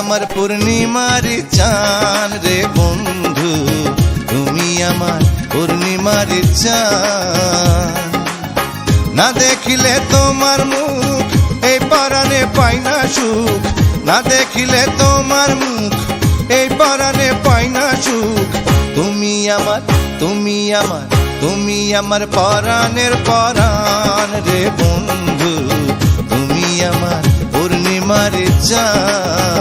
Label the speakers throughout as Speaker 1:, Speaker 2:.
Speaker 1: আমার পূর্ণিমার চান রে বন্ধু, তুমি আমার পূর্ণিমার চান না দেখিলে তোমার মুখ, এই পরাণে পাই না সুখ। না দেখিলে তোমার মুখ, এই পরাণে পাই না সুখ। তুমি আমার তুমি আমার তুমি আমার পরাণের পরাণ রে বন্ধু, তুমি আমার পূর্ণিমার চান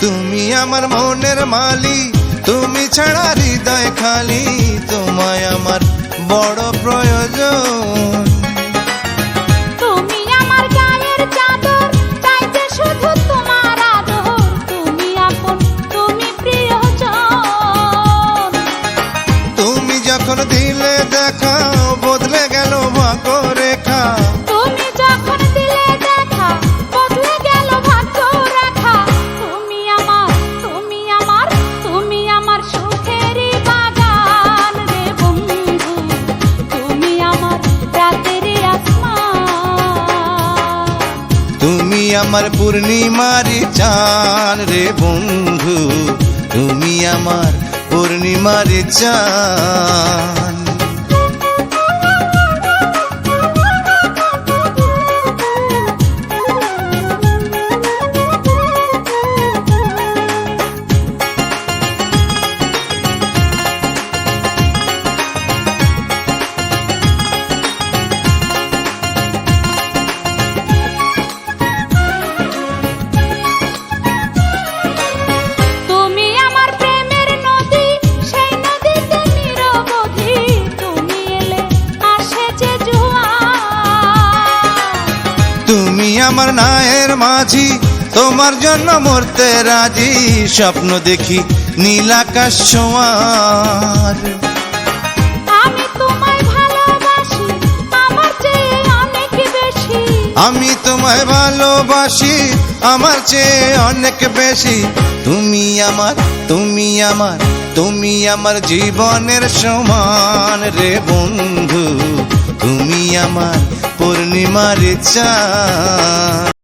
Speaker 2: তুমি আমার
Speaker 1: মনের মালি তুমি ছাড়া হৃদয় খালি তোমায় আমার বড় প্রয়োজন।
Speaker 2: আমার
Speaker 1: পূর্ণিমার চান রে বন্ধু তুমি আমার পূর্ণিমার চান আমার নায়ের মাঝি তোমার জন্য মরতে রাজি স্বপ্ন দেখি নীল আকাশ ছোঁয়ার।
Speaker 2: আমি তোমায় ভালোবাসি আমার চেয়ে অনেক বেশি।
Speaker 1: আমি তোমায় ভালোবাসি আমার চেয়ে অনেক বেশি। তুমি আমার তুমি আমার তুমি আমার জীবনের সমান রে বন্ধু। তুমি আমার পূর্ণিমার চাঁদ।